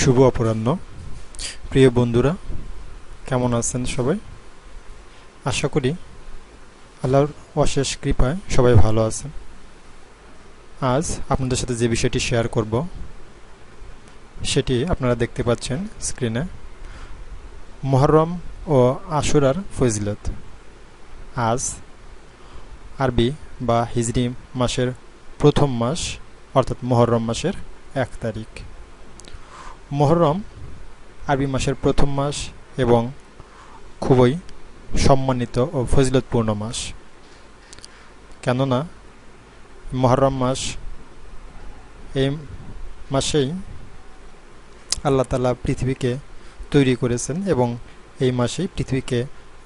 শুভ অপরাহ্ন। প্রিয় বন্ধুরা, কেমন আছেন সবাই? আশা করি আল্লাহর অশেষ কৃপায় সবাই ভালো আছেন। আজ আপনাদের সাথে যে বিষয়টি শেয়ার করব, সেটি আপনারা দেখতে পাচ্ছেন স্ক্রিনে। মহরম ও আশুরার ফজিলত। আজ আরবি বা হিজরি মাসের প্রথম মাস, অর্থাৎ মহরম মাসের এক তারিখ। মহরম আরবি মাসের প্রথম মাস এবং খুবই সম্মানিত ও ফজিলতপূর্ণ মাস। কেননা মহরম মাস এই মাসেই আল্লাহ তালা পৃথিবীকে তৈরি করেছেন এবং এই মাসেই পৃথিবীকে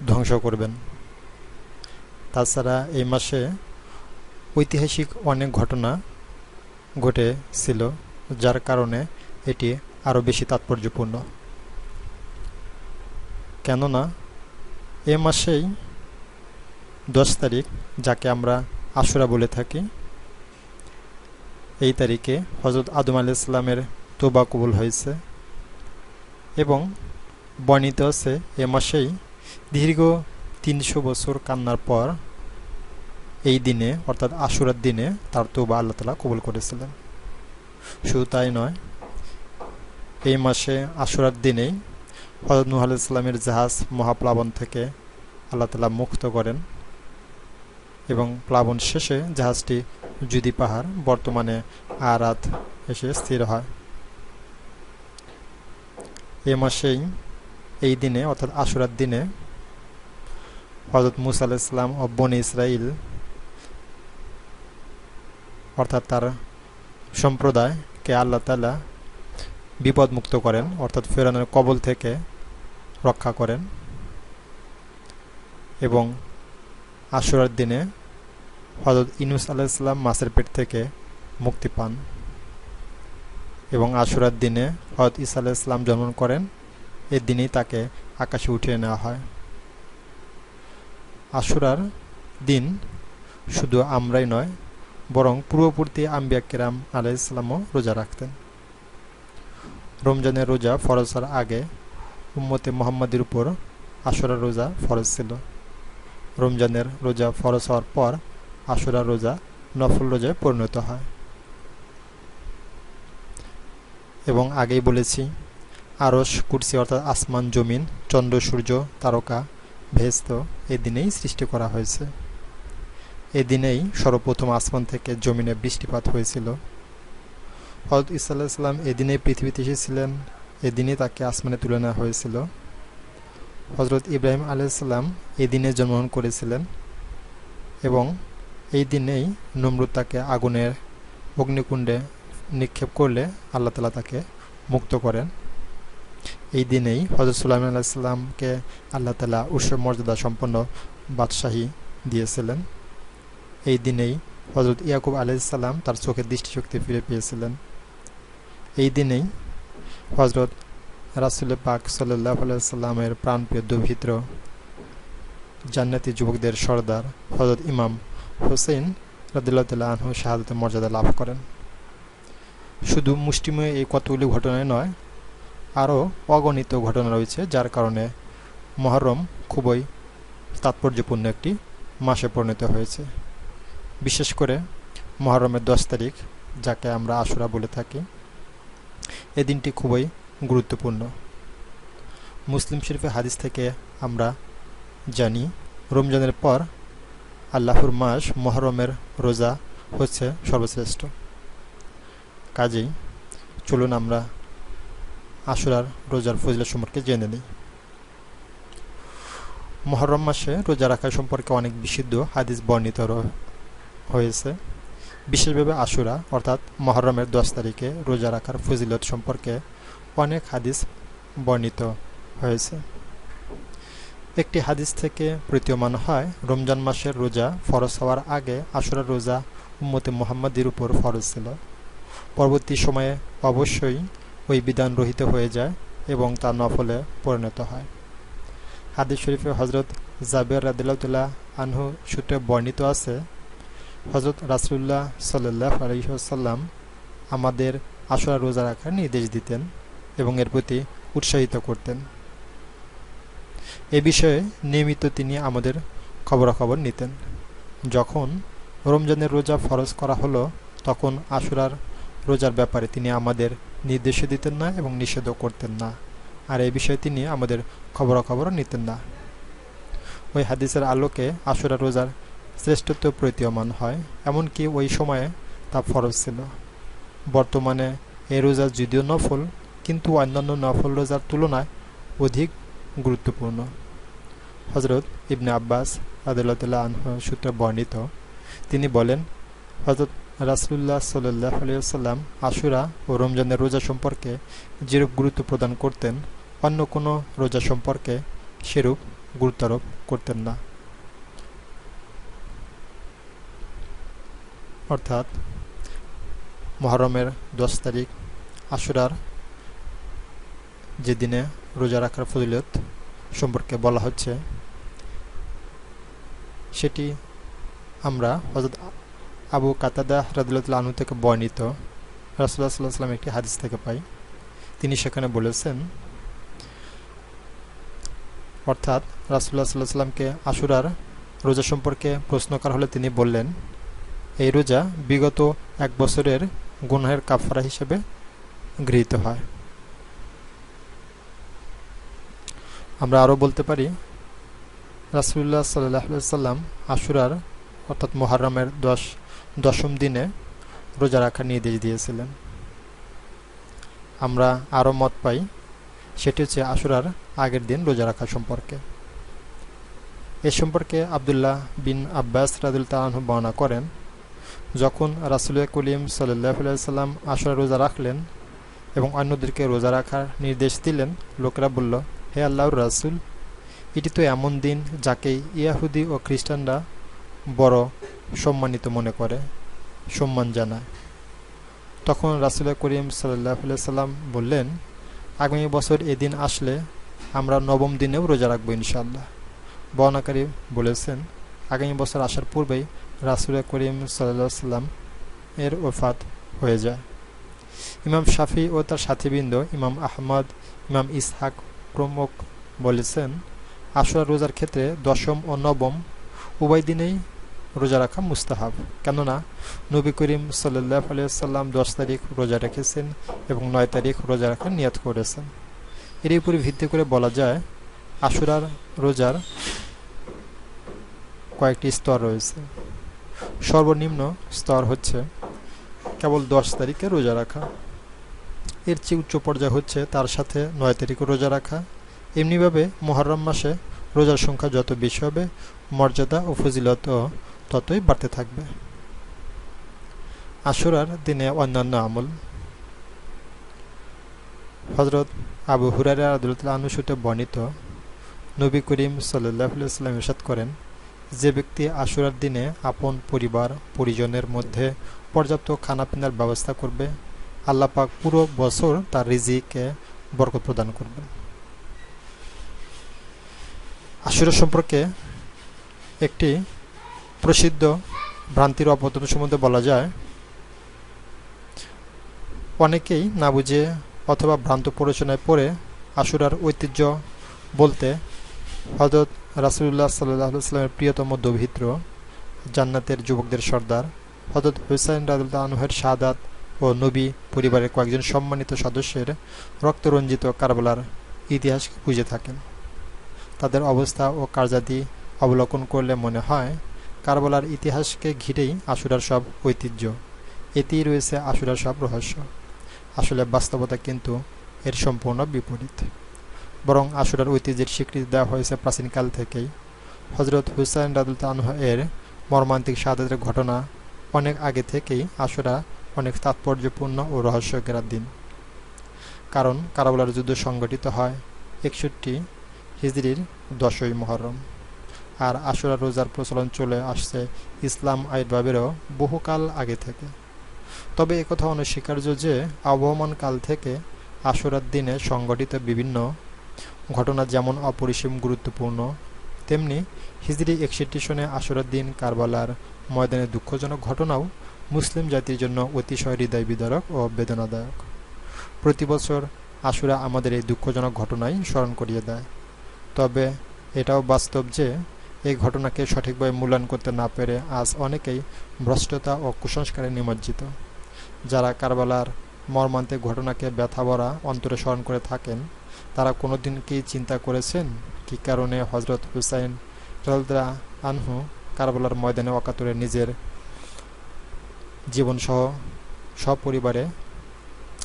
ধ্বংস করবেন। তাছাড়া এই মাসে ঐতিহাসিক অনেক ঘটনা ঘটেছিল, যার কারণে এটি আরও বেশি তাৎপর্যপূর্ণ। কেননা, এ মাসেই দশ তারিখ, যাকে আমরা আশুরা বলে থাকি, এই তারিখে হজরত আদম আলি ইসলামের তোবা কবুল হয়েছে এবং বর্ণিত আছে এ মাসেই দীর্ঘ তিনশো বছর কান্নার পর এই দিনে, অর্থাৎ আশুরার দিনে তার তোবা আল্লাহ তালা কবুল করেছিলেন। শুধু তাই নয় এই মাসে আশুরার দিনেই হজরত নুহ ইসলামের জাহাজ মহাপ্লাবন থেকে আল্লাহ তালা মুক্ত করেন এবং প্লাবন শেষে জাহাজটি জুদি পাহাড়, বর্তমানে আরাত এসে স্থির হয়। এ মাসেই এই দিনে, অর্থাৎ আশুরার দিনে হজরত মুসা ইসলাম ও বনি ইসরাইল অর্থাৎ তার সম্প্রদায়কে আল্লাহ তালা বিপদমুক্ত করেন, অর্থাৎ ফেরানোর কবল থেকে রক্ষা করেন এবং আশুরার দিনে হজরত ইনুস আলাইসাল্লাম মাসের পেট থেকে মুক্তি পান এবং আশুরার দিনে হজরত ইসা আলাইসলাম জন্ম করেন এর দিনেই তাকে আকাশে উঠিয়ে নেওয়া হয়। আশুরার দিন শুধু আমরাই নয়, বরং পূর্ববর্তী আম্বিয়া কেরাম আলাইসাল্লামও রোজা রাখতেন। রমজানের রোজা ফরজ হওয়ার আগে উম্মতে মোহাম্মদের উপর আশুরা রোজা ফরজ ছিল। রমজানের রোজা ফরজ হওয়ার পর আশুরা রোজা নফল রোজায় পরিণত হয়। এবং আগেই বলেছি আরস কুর্সি অর্থাৎ আসমান জমিন, চন্দ্র, সূর্য, তারকা, ভেস্ত এই দিনেই সৃষ্টি করা হয়েছে। এদিনেই সর্বপ্রথম আসমান থেকে জমিনে বৃষ্টিপাত হয়েছিল। হজরত ইসাল্লাহ এদিনেই পৃথিবীতে এসেছিলেন। এদিনে তাকে আসমানে তুলে নেওয়া হয়েছিল। হজরত ইব্রাহিম আলাইসাল্লাম এদিনে জন্মগ্রহণ করেছিলেন এবং এই দিনেই নমরুদ তাকে আগুনের অগ্নিকুণ্ডে নিক্ষেপ করলে আল্লাহ তালা তাকে মুক্ত করেন। এই দিনেই হজরত সুলাইম আলাইসাল্লামকে আল্লাহ তালা উৎসব মর্যাদা সম্পন্ন বাদশাহী দিয়েছিলেন। এই দিনেই হজরত ইয়াকুব আলাইসাল্লাম তার চোখের দৃষ্টিশক্তি ফিরে পেয়েছিলেন। এই দিনেই হজরত রাসুল পাক সাল্লাহ সাল্লামের প্রাণপ্রিয় দুভিত্র জান্নাতি যুবকদের সর্দার হজরত ইমাম হোসেন রাদিল্লাহ আনহু শাহাদতের মর্যাদা লাভ করেন। শুধু মুষ্টিময় এই কতগুলি ঘটনায় নয়, আরও অগণিত ঘটনা রয়েছে যার কারণে মহরম খুবই তাৎপর্যপূর্ণ একটি মাসে পরিণত হয়েছে। বিশেষ করে মহরমের দশ তারিখ, যাকে আমরা আশুরা বলে থাকি। এ দিনটি খুবই গুরুত্বপূর্ণ। মুসলিম শরীফে হাদিস থেকে আমরা জানি, রমজানের পর আল্লাহর মাস মহরমের রোজা হচ্ছে সর্বশ্রেষ্ঠ। কাজেই চলুন আমরা আশুরার রোজার ফজিলা সম্পর্কে জেনে নিই। মহরম মাসে রোজা রাখা সম্পর্কে অনেক বিশুদ্ধ হাদিস বর্ণিত হয়েছে। বিশেষভাবে আশুরা, অর্থাৎ মহরমের দশ তারিখে রোজা রাখার ফজিলত সম্পর্কে অনেক হাদিস বর্ণিত হয়েছে। একটি হাদিস থেকে প্রতীয়মান হয়, রমজান মাসের রোজা ফরজ হওয়ার আগে আশুরা রোজা উম্মতে মোহাম্মদের উপর ফরজ ছিল। পরবর্তী সময়ে অবশ্যই ওই বিধান রহিত হয়ে যায় এবং তা নফলে পরিণত হয়। হাদিস শরীফে হজরত জাবের রাদিল্লাহ আনহু সূত্রে বর্ণিত আছে হজরত রাসুল্লাহ সাল্লাহ আলহিহাল্লাম আমাদের আশুরা রোজা রাখার নির্দেশ দিতেন এবং এর প্রতি উৎসাহিত করতেন। এ বিষয়ে নিয়মিত তিনি আমাদের খবরাখবর নিতেন। যখন রমজানের রোজা ফরজ করা হলো, তখন আশুরার রোজার ব্যাপারে তিনি আমাদের নির্দেশ দিতেন না এবং নিষেধও করতেন না। আর এ বিষয়ে তিনি আমাদের খবরাখবরও নিতেন না। ওই হাদিসের আলোকে আশুরা রোজার শ্রেষ্ঠত্ব প্রতীয়মান হয়, এমনকি ওই সময়ে তা ফরজ ছিল। বর্তমানে এই রোজা যদিও নফল, কিন্তু অন্যান্য নফল রোজার তুলনায় অধিক গুরুত্বপূর্ণ। হজরত ইবনে আব্বাস আদালতুল্লাহ আনহ সূত্রে বর্ণিত, তিনি বলেন হজরত রাসুল্লাহ সাল্লাহ আলিয়াল্লাম আশুরা ও রমজানের রোজা সম্পর্কে যেরূপ গুরুত্ব প্রদান করতেন, অন্য কোনো রোজা সম্পর্কে সেরূপ গুরুত্বারোপ করতেন না। অর্থাৎ মহরমের দশ তারিখ আশুরার যে দিনে রোজা রাখার ফজিলত সম্পর্কে বলা হচ্ছে, সেটি আমরা হজরত আবু কাতাদা রাদুল্লাহ আনু থেকে বর্ণিত। রাসুল্লাহ সাল্লাহ সাল্লাম একটি হাদিস থেকে পাই। তিনি সেখানে বলেছেন, অর্থাৎ রাসুল্লাহ সাল্লাহ সাল্লামকে আশুরার রোজা সম্পর্কে প্রশ্ন করা হলে তিনি বললেন এই রোজা বিগত এক বছরের গুনহের কাফারা হিসেবে গৃহীত হয়। আমরা আরও বলতে পারি রাসুল্লাহ সাল্লাহ সাল্লাম আশুরার, অর্থাৎ মোহারমের দশ, দশম দিনে রোজা রাখার নির্দেশ দিয়েছিলেন। আমরা আরও মত পাই, সেটি হচ্ছে আশুরার আগের দিন রোজা রাখা সম্পর্কে। এ সম্পর্কে আবদুল্লাহ বিন আব্বাস রাদুল তালাহ বর্ণনা করেন যখন রাসুল কলিম সাল্লাহ সাল্লাম আশুরা রোজা রাখলেন এবং অন্যদেরকে রোজা রাখার নির্দেশ দিলেন, লোকেরা বলল, হে আল্লাহর রাসুল, এটি তো এমন দিন যাকে ইয়াহুদি ও খ্রিস্টানরা বড় সম্মানিত মনে করে, সম্মান জানায়। তখন রাসুল করিম সাল্লাহ সাল্লাম বললেন, আগামী বছর এদিন আসলে আমরা নবম দিনেও রোজা রাখব ইনশাল্লাহ বর্ণাকারী বলেছেন, আগামী বছর আসার পূর্বেই রাসুল করিম সাল্লাম এর ওফাত হয়ে যায়। ইমাম শাফি ও তার সাথীবৃন্দ, ইমাম আহমদ, ইমাম ইসহাক প্রমুখ বলেছেন আশুরা রোজার ক্ষেত্রে দশম ও নবম উভয় দিনেই রোজা রাখা মুস্তাহাব। কেননা, নবী করিম সাল্লাহ আলিয়াল্লাম দশ তারিখ রোজা রেখেছেন এবং নয় তারিখ রোজা রাখার নিয়াত করেছেন। এর উপরে ভিত্তি করে বলা যায়, আশুরার রোজার কয়েকটি স্তর রয়েছে। সর্বনিম্ন স্তর হচ্ছে কেবল দশ তারিখে রোজা রাখা। এর চেয়ে উচ্চ পর্যায়ে হচ্ছে তার সাথে নয় তারিখে রোজা রাখা। এমনিভাবে মহরম মাসে রোজার সংখ্যা যত বেশি হবে, মর্যাদা ও ফজিলত ততই বাড়তে থাকবে। আশুরার দিনে অন্যান্য আমল। হজরত আবু হুরারা আদুল্লাহ আনুসুতে বর্ণিত, নবী করিম সাল্লাহ সাল্লাম ইরশাদ করেন যে ব্যক্তি আশুরার দিনে আপন পরিবার, পরিজনের মধ্যে পর্যাপ্ত খানাপিনার ব্যবস্থা করবে আল্লাপাক পুরো বছর তার রিজিকে বরকত প্রদান করবেন আশুরা সম্পর্কে একটি প্রসিদ্ধ ভ্রান্তির অপতন সম্বন্ধে বলা যায়, অনেকেই না বুঝে অথবা ভ্রান্ত পড়াশোনায় পড়ে আশুরার ঐতিহ্য বলতে হজরত রাসুল্লাহ সাল্লামের প্রিয়তম দৌহিত্র জান্নাতের যুবকদের সর্দার হজরত হুসাইন রাজুল্লাহ আনহের শাহাদাত ও নবী পরিবারের কয়েকজন সম্মানিত সদস্যের রক্তরঞ্জিত কারবালার ইতিহাস খুঁজে থাকেন। তাদের অবস্থা ও কার্যাদি অবলোকন করলে মনে হয় কারবালার ইতিহাসকে ঘিরেই আশুরার সব ঐতিহ্য। এতেই রয়েছে আশুরার সব রহস্য। আসলে বাস্তবতা কিন্তু এর সম্পূর্ণ বিপরীত। বরং আশুরার ঐতিহ্যের স্বীকৃতি দেওয়া হয়েছে প্রাচীনকাল থেকেই। হজরত হুসাইন রাদুল তানহ এর মর্মান্তিক সাদাতের ঘটনা অনেক আগে থেকেই আশুরা অনেক তাৎপর্যপূর্ণ ও রহস্যকেরার দিন। কারণ কারাবলার যুদ্ধ সংগঠিত হয় একষট্টি হিজড়ির দশই মহরম। আর আশুরা রোজার প্রচলন চলে আসছে ইসলাম আইনভাবেরও বহুকাল আগে থেকে। তবে একথা অনস্বীকার্য যে আবহমান কাল থেকে আশুরার দিনে সংগঠিত বিভিন্ন ঘটনা যেমন অপরিসীম গুরুত্বপূর্ণ, তেমনি হিজড়ি একষট্টি সনে আশুরার দিন কারবালার ময়দানে দুঃখজনক ঘটনাও মুসলিম জাতির জন্য অতিশয় হৃদয় বিদারক ও বেদনাদায়ক। প্রতি বছর আশুরা আমাদের এই দুঃখজনক ঘটনাই স্মরণ করিয়ে দেয়। তবে এটাও বাস্তব যে, এই ঘটনাকে সঠিকভাবে মূল্যায়ন করতে না পেরে আজ অনেকেই ভ্রষ্টতা ও কুসংস্কারে নিমজ্জিত। যারা কারবালার মর্মান্তিক ঘটনাকে ব্যথা ভরা অন্তরে স্মরণ করে থাকেন তারা কোনোদিন কি চিন্তা করেছেন? কি কারণে হজরত হুসাইন রলদা আনহু কারবালার ময়দানে অকাতরে নিজের জীবনসহ সপরিবারে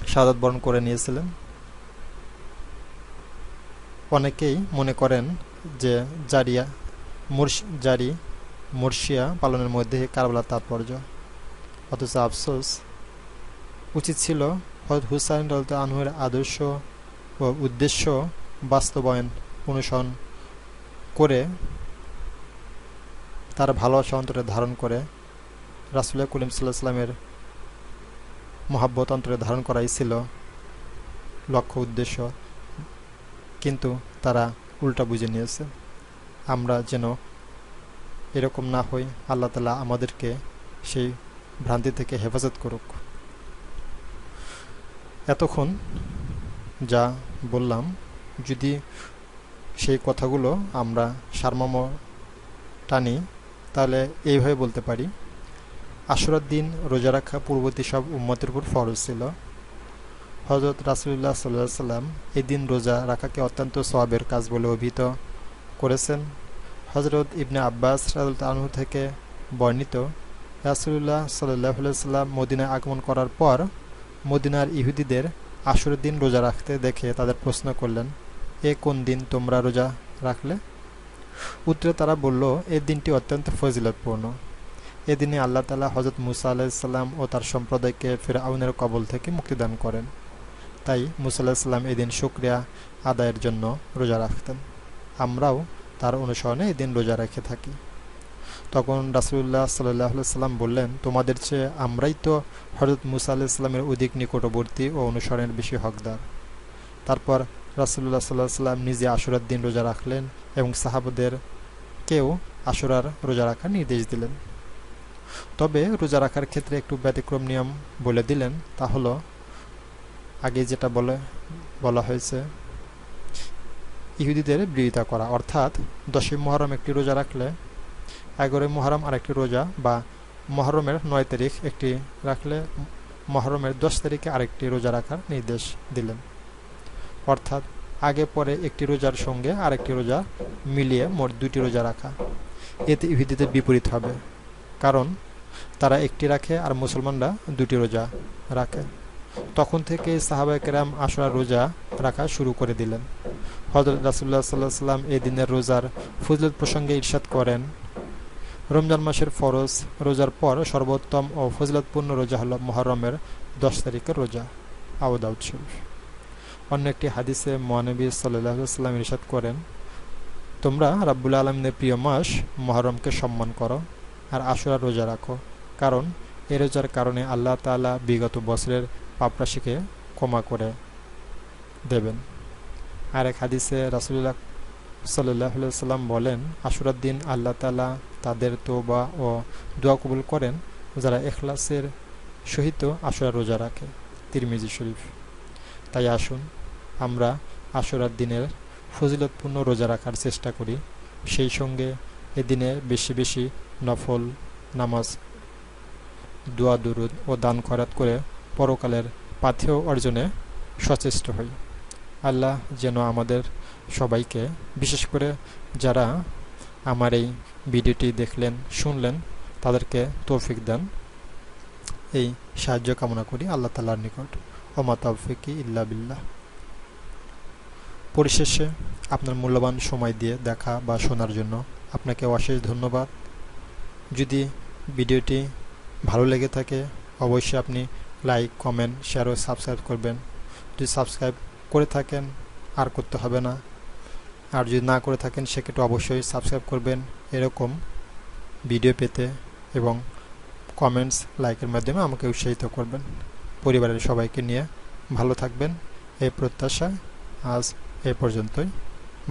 সাদত বরণ করে নিয়েছিলেন? অনেকেই মনে করেন যে জারিয়া জারি মুর্শিয়া পালনের মধ্যে কারবালার তাৎপর্য। অথচ আফসোস, উচিত ছিল হজরত হুসাইন রলতা আনহুয়ের আদর্শ উদ্দেশ্য বাস্তবায়ন, অনুসরণ করে তার ভালোবাসা অন্তরে ধারণ করে রাসুল্লাহ কলিম সাল্লাহ মহাব্বত অন্তরে ধারণ করাই ছিল লক্ষ্য, উদ্দেশ্য। কিন্তু তারা উল্টা বুঝে নিয়েছে। আমরা যেন এরকম না হই, আল্লাহ তালা আমাদেরকে সেই ভ্রান্তি থেকে হেফাজত করুক। এতক্ষণ যা বললাম, যদি সেই কথাগুলো আমরা সারমর্ম টানি, তাহলে এইভাবে বলতে পারি। আশুরার দিন রোজা রাখা পূর্ববর্তী সব উম্মতের উপর ফরজ ছিল। হজরত রাসুল্লাহ সাল্লাহ সাল্লাম এই দিন রোজা রাখাকে অত্যন্ত সবের কাজ বলে অভিহিত করেছেন। হজরত ইবনে আব্বাস রাজু থেকে বর্ণিত রাসুল্লাহ সাল্লাহ সাল্লাম মদিনায় আগমন করার পর মদিনার ইহুদিদের আশুরের দিন রোজা রাখতে দেখে তাদের প্রশ্ন করলেন, এ কোন দিন তোমরা রোজা রাখলে? উত্তরে তারা বলল, এ দিনটি অত্যন্ত ফজিলতপূর্ণ। এদিনে আল্লাহ তালা হজরত মুসা আলাহিসাল্লাম ও তার সম্প্রদায়কে ফের আউনের কবল থেকে মুক্তিদান করেন। তাই মুসা আলাহিসাল্লাম এদিন শুক্রিয়া আদায়ের জন্য রোজা রাখতেন। আমরাও তার অনুসরণে এদিন রোজা রেখে থাকি। তখন রাসুল্লাহ সাল্লাহ সাল্লাম বললেন, তোমাদের চেয়ে আমরাই তো হজরত মুসা আলাহিসাল্লামের অধিক নিকটবর্তী ও অনুসরণের বেশি হকদার। তারপর রাসুল্লাহ সাল্লাহ সাল্লাম নিজে আশুরার দিন রোজা রাখলেন এবং সাহাবদের কেউ আশুরার রোজা রাখার নির্দেশ দিলেন। তবে রোজা রাখার ক্ষেত্রে একটু ব্যতিক্রম নিয়ম বলে দিলেন, তা হলো, আগে যেটা বলে, বলা হয়েছে, ইহুদিদের বিরোধিতা করা। অর্থাৎ দশই মহরম একটি রোজা রাখলে এগারোই মহরম আরেকটি রোজা বা মহরমের নয় তারিখ একটি রাখলে মহরমের দশ তারিখে আরেকটি রোজা রাখার নির্দেশ দিলেন। অর্থাৎ আগে পরে একটি রোজার সঙ্গে আরেকটি রোজা মিলিয়ে মোট দুটি রোজা রাখা। এতে ইহুদিদের বিপরীত হবে, কারণ তারা একটি রাখে আর মুসলমানরা দুটি রোজা রাখে। তখন থেকে সাহাবাই কেরাম আসরা রোজা রাখা শুরু করে দিলেন। হজরত রাসুল্লাহ সাল্লাহ সাল্লাম এই দিনের রোজার ফজলত প্রসঙ্গে ইরশাদ করেন রমজান মাসের ফরজ রোজার পর সর্বোত্তম ও ফজলতপূর্ণ রোজা হল মহরমের দশ তারিখের রোজা। আউদাউদ শরীফ। অন্য একটি হাদিসে মহানবী সাল্লাম ইরশাদ করেন, তোমরা রাব্বুল আলমিনের প্রিয় মাস মহরমকে সম্মান করো আর আশুরা রোজা রাখো। কারণ এ রোজার কারণে আল্লাহ তালা বিগত বছরের পাপরাশিকে ক্ষমা করে দেবেন। আর এক হাদিসে রাসুল্লাহ সাল্লাম বলেন, আশুরার দিন আল্লাহ তালা তাদের তোবা ও দোয়া কবুল করেন যারা এখলাসের সহিত আশুরা রোজা রাখে। তিরমিজি শরীফ। তাই আসুন, আমরা আশুরার দিনের ফজিলতপূর্ণ রোজা রাখার চেষ্টা করি। সেই সঙ্গে এদিনে বেশি বেশি নফল, নামাজ, দোয়া, দুরুদ ও দান খরাত করে পরকালের পাথেয় অর্জনে সচেষ্ট হই। আল্লাহ যেন আমাদের সবাইকে, বিশেষ করে যারা আমার এই ভিডিওটি দেখলেন, শুনলেন, তাদেরকে তৌফিক দেন। এই সাহায্য কামনা করি আল্লাহ তালার নিকট। ওমা তৌফিকি ইল্লা বিল্লাহ। পরিশেষে আপনার মূল্যবান সময় দিয়ে দেখা বা শোনার জন্য আপনাকে অশেষ ধন্যবাদ। যদি ভিডিওটি ভালো লেগে থাকে, অবশ্যই আপনি লাইক, কমেন্ট, শেয়ার ও সাবস্ক্রাইব করবেন। যদি সাবস্ক্রাইব করে থাকেন, আর করতে হবে না। আর যদি না করে থাকেন, সেক্ষেত্রে অবশ্যই সাবস্ক্রাইব করবেন এরকম ভিডিও পেতে এবং কমেন্টস লাইকের মাধ্যমে আমাকে উৎসাহিত করবেন। পরিবারের সবাইকে নিয়ে ভালো থাকবেন। এই প্রত্যাশা আজ এ পর্যন্তই।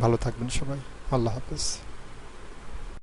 ভালো থাকবেন সবাই। আল্লাহ হাফেজ।